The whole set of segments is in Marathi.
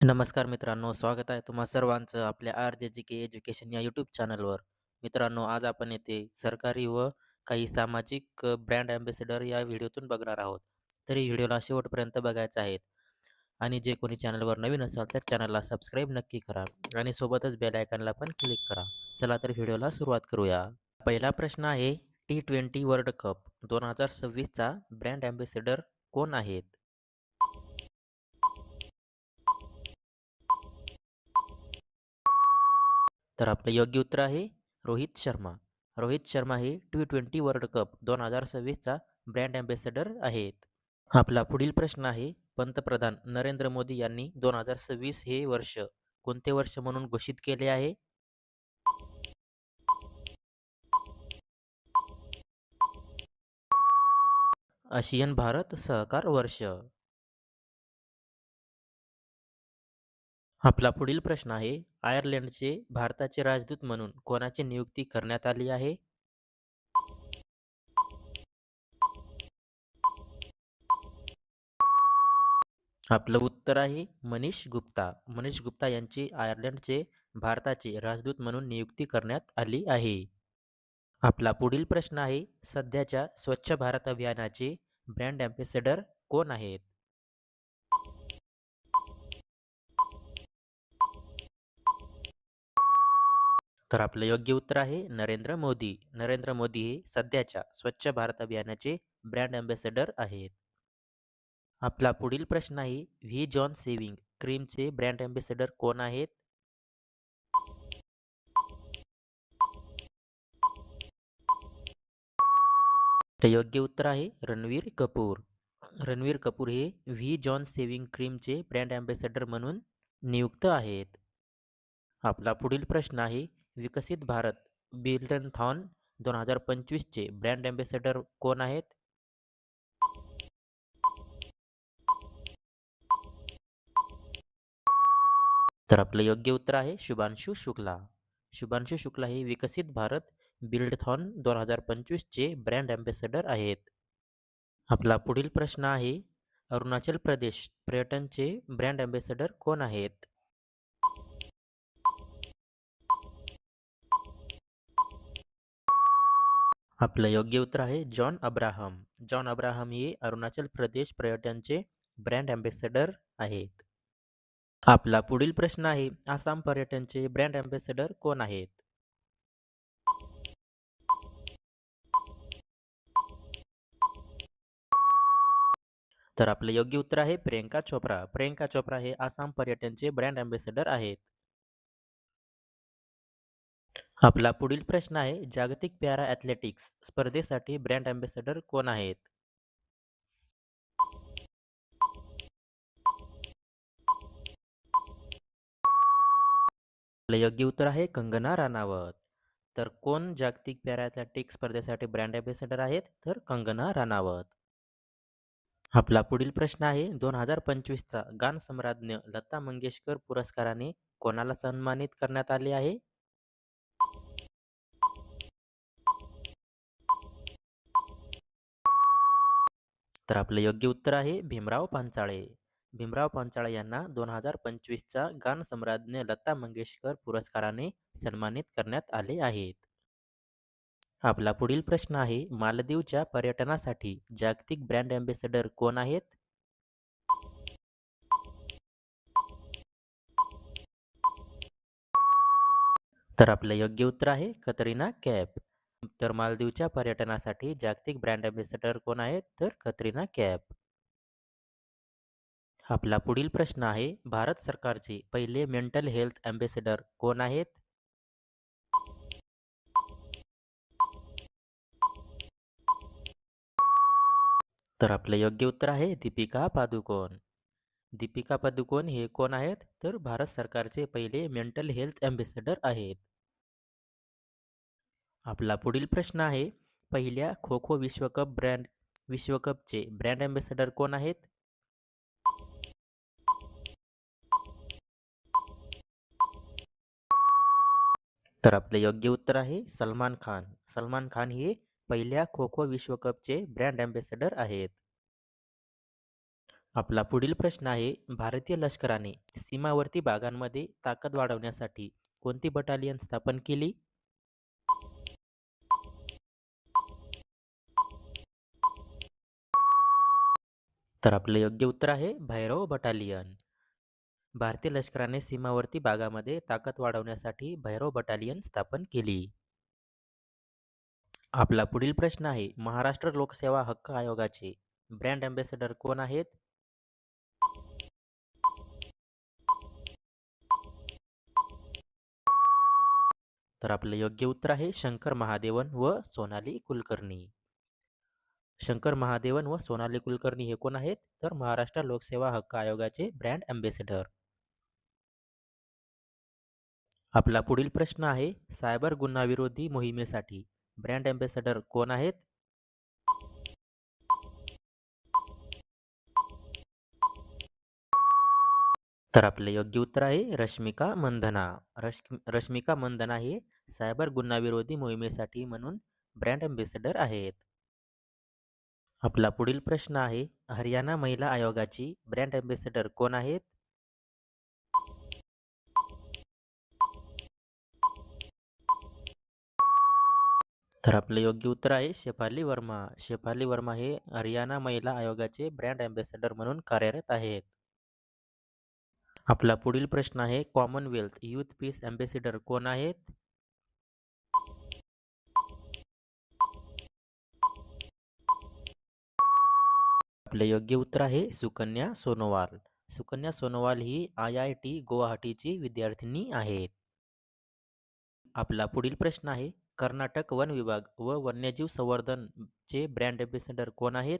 नमस्कार मित्रांनो, स्वागत आहे तुम्हा सर्वांचं आपल्या आर जे जी के एज्युकेशन या यूट्यूब चॅनलवर. मित्रांनो, आज आपण येथे सरकारी व काही सामाजिक ब्रँड ॲम्बेसेडर या व्हिडिओतून बघणार आहोत. तर ही व्हिडिओला शेवटपर्यंत बघायचं आहेत आणि जे कोणी चॅनलवर नवीन असाल तर चॅनलला सबस्क्राईब नक्की करा आणि सोबतच बेल पण क्लिक करा. चला तर व्हिडिओला सुरुवात करूया. पहिला प्रश्न आहे टी-20 वर्ल्ड कप 2026चा ब्रँड ॲम्बेसेडर कोण आहेत? तर आपलं योग्य उत्तर आहे रोहित शर्मा. रोहित शर्मा हे टी-20 वर्ल्ड कप 2026चा ब्रँड अँबॅसेडर आहेत. आपला पुढील प्रश्न आहे पंतप्रधान नरेंद्र मोदी यांनी 2026 हे वर्ष कोणते वर्ष म्हणून घोषित केले आहे? आशियन भारत सहकार वर्ष. आपला पुढील प्रश्न आहे आयर्लंडचे भारताचे राजदूत म्हणून कोणाची नियुक्ती करण्यात आली आहे? आपलं उत्तर आहे मनीष गुप्ता. मनीष गुप्ता यांची आयर्लंडचे भारताचे राजदूत म्हणून नियुक्ती करण्यात आली आहे. आपला पुढील प्रश्न आहे सध्याच्या स्वच्छ भारत अभियानाचे ब्रँड अँबॅसेडर कोण आहेत? तर आपलं योग्य उत्तर आहे नरेंद्र मोदी. नरेंद्र मोदी हे सध्याच्या स्वच्छ भारत अभियानाचे ब्रँड अँबॅसेडर आहेत. आपला पुढील प्रश्न आहे व्ही जॉन सेव्हिंग क्रीमचे ब्रँड अँबॅसेडर कोण आहेत? योग्य उत्तर आहे रणवीर कपूर. रणवीर कपूर हे व्ही जॉन सेव्हिंग क्रीमचे ब्रँड अँबॅसेडर म्हणून नियुक्त आहेत. आपला पुढील प्रश्न आहे विकसित भारत बिल्डनथॉन दोन हजार पंचवीसचे ब्रँड अँबॅसेडर कोण आहेत? तर आपलं योग्य उत्तर आहे शुभांशु शुक्ला. शुभांशु शुक्ला हे विकसित भारत बिल्डथॉन दोन हजार पंचवीसचे ब्रँड अँबॅसेडर आहेत. आपला पुढील प्रश्न आहे अरुणाचल प्रदेश पर्यटनचे ब्रँड अँबॅसेडर कोण आहेत? आपलं योग्य उत्तर आहे जॉन अब्राहम. जॉन अब्राहम हे अरुणाचल प्रदेश पर्यटनचे ब्रँड अँबॅसेडर आहेत. आपला पुढील प्रश्न आहे आसाम पर्यटनचे ब्रँड अँबॅसेडर कोण आहेत? तर आपलं योग्य उत्तर आहे प्रियंका चोप्रा. प्रियंका चोप्रा हे आसाम पर्यटनचे ब्रँड अँबॅसेडर आहेत. आपला पुढील प्रश्न आहे जागतिक पॅरा ॲथलेटिक्स स्पर्धेसाठी ब्रँड अँबॅसेडर कोण आहेत? आपलं योग्य उत्तर आहे कंगना राणावत. तर कोण जागतिक पॅरा ॲथलेटिक्स स्पर्धेसाठी ब्रँड अँबॅसेडर आहेत? तर कंगना राणावत. आपला पुढील प्रश्न आहे दोन हजार पंचवीसचा गान सम्राज्ञ लता मंगेशकर पुरस्काराने कोणाला सन्मानित करण्यात आले आहे? तर आपलं योग्य उत्तर आहे भीमराव पांचाळे. भीमराव पांचाळे यांना दोन हजार पंचवीसच्या गानसम्राज्ञ लता मंगेशकर पुरस्काराने सन्मानित करण्यात आले आहेत. आपला पुढील प्रश्न आहे मालदीवच्या पर्यटनासाठी जागतिक ब्रँड अँबेसेडर कोण आहेत? तर आपलं योग्य उत्तर आहे कतरिना कॅप तर मालदीवच्या पर्यटनासाठी जागतिक ब्रँड अँबेसेडर कोण आहेत? तर कतरिना कॅब आपला पुढील प्रश्न आहे भारत सरकारचे पहिले मेंटल हेल्थ अँबेसेडर कोण आहेत? तर आपलं योग्य उत्तर आहे दीपिका पादुकोण. दीपिका पादुकोण हे कोण आहेत? तर भारत सरकारचे पहिले मेंटल हेल्थ अँबेसेडर आहेत. आपला पुढील प्रश्न आहे पहिल्या खो-खो विश्वकप ब्रँड विश्वकपचे ब्रँड अँबॅसेडर कोण आहेत? तर आपलं योग्य उत्तर आहे सलमान खान. सलमान खान हे पहिल्या खो-खो विश्वकपचे ब्रँड अँबॅसेडर आहेत. आपला पुढील प्रश्न आहे भारतीय लष्कराने सीमावर्ती भागांमध्ये ताकद वाढवण्यासाठी कोणती बटालियन स्थापन केली तर आपलं योग्य उत्तर आहे भैरव बटालियन. भारतीय लष्कराने सीमावर्ती भागामध्ये ताकद वाढवण्यासाठी भैरव बटालियन स्थापन केली. आपला पुढील प्रश्न आहे महाराष्ट्र लोकसेवा हक्क आयोगाचे ब्रँड अँबॅसेडर कोण आहेत? तर आपलं योग्य उत्तर आहे शंकर महादेवन व सोनाली कुलकर्णी. शंकर महादेवन व सोनाली कुलकर्णी हे कोण आहेत? तर महाराष्ट्र लोकसेवा हक्क आयोगाचे ब्रँड अँबेसेडर. आपला पुढील प्रश्न आहे सायबर गुन्हाविरोधी मोहिमेसाठी ब्रँड अँबेसेडर कोण आहेत? तर आपले योग्य उत्तर आहे रश्मिका मंदना. रश रश्मिका मंदना हे सायबर गुन्हाविरोधी मोहिमेसाठी म्हणून ब्रँड अँबेसेडर आहेत. आपला पुढील प्रश्न आहे हरियाणा महिला आयोगाची ब्रँड अँबॅसेडर कोण आहेत? तर आपलं योग्य उत्तर आहे शेफाली वर्मा. शेफाली वर्मा हे हरियाणा महिला आयोगाचे ब्रँड अँबॅसेडर म्हणून कार्यरत आहेत. आपला पुढील प्रश्न आहे कॉमनवेल्थ युथ पीस अँबॅसेडर कोण आहेत? आपले योग्य उत्तर आहे सुकन्या सोनोवाल. सुकन्या सोनोवाल ही आय आय टी गुवाहाटीची विद्यार्थिनी आहेत. आपला पुढील प्रश्न आहे कर्नाटक वन विभाग व वन्यजीव संवर्धनचे ब्रँड अँबेसेडर कोण आहेत?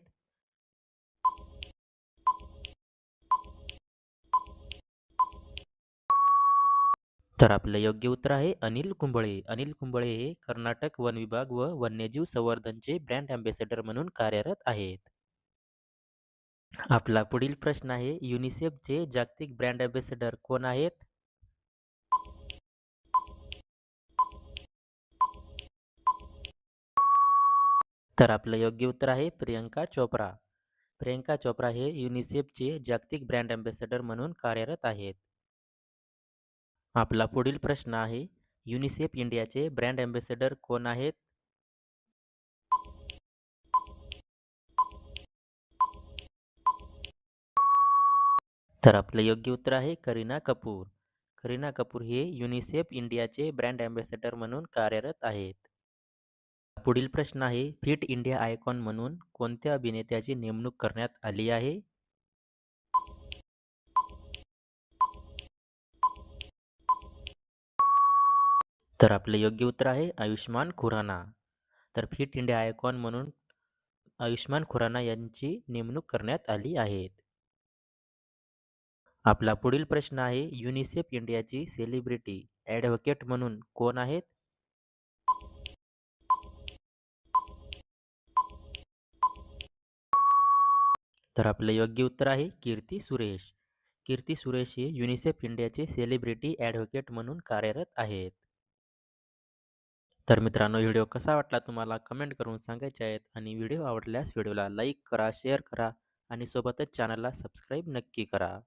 तर आपलं योग्य उत्तर आहे अनिल कुंबळे. अनिल कुंबळे हे कर्नाटक वन विभाग व वन्यजीव संवर्धनचे ब्रँड अँबॅसेडर म्हणून कार्यरत आहेत. आपला पुढील प्रश्न आहे युनिसेफचे जागतिक ब्रँड अँबेसेडर कोण आहेत? तर आपलं योग्य उत्तर आहे प्रियंका चोप्रा. प्रियंका चोप्रा हे युनिसेफचे जागतिक ब्रँड अँबेसेडर म्हणून कार्यरत आहेत. आपला पुढील प्रश्न आहे युनिसेफ इंडियाचे ब्रँड अँबेसेडर कोण आहेत? तर आपलं योग्य उत्तर आहे करीना कपूर. करीना कपूर हे युनिसेफ इंडियाचे ब्रँड अँबॅसेडर म्हणून कार्यरत आहेत. पुढील प्रश्न आहे फिट इंडिया आयकॉन म्हणून कोणत्या अभिनेत्याची नेमणूक करण्यात आली आहे? तर आपलं योग्य उत्तर आहे आयुष्मान खुराना. तर फिट इंडिया आयकॉन म्हणून आयुष्मान खुराना यांची नेमणूक करण्यात आली आहे. आपला पुढील प्रश्न आहे युनिसेफ इंडियाची सेलिब्रिटी ॲडव्होकेट म्हणून कोण आहेत? तर आपलं योग्य उत्तर आहे कीर्ती सुरेश. कीर्ती सुरेश हे युनिसेफ इंडियाचे सेलिब्रिटी ॲडव्होकेट म्हणून कार्यरत आहेत. तर मित्रांनो व्हिडिओ कसा वाटला तुम्हाला कमेंट करून सांगायचे आहेत आणि व्हिडिओ आवडल्यास व्हिडिओला लाईक करा शेअर करा आणि सोबतच चॅनलला सबस्क्राईब नक्की करा.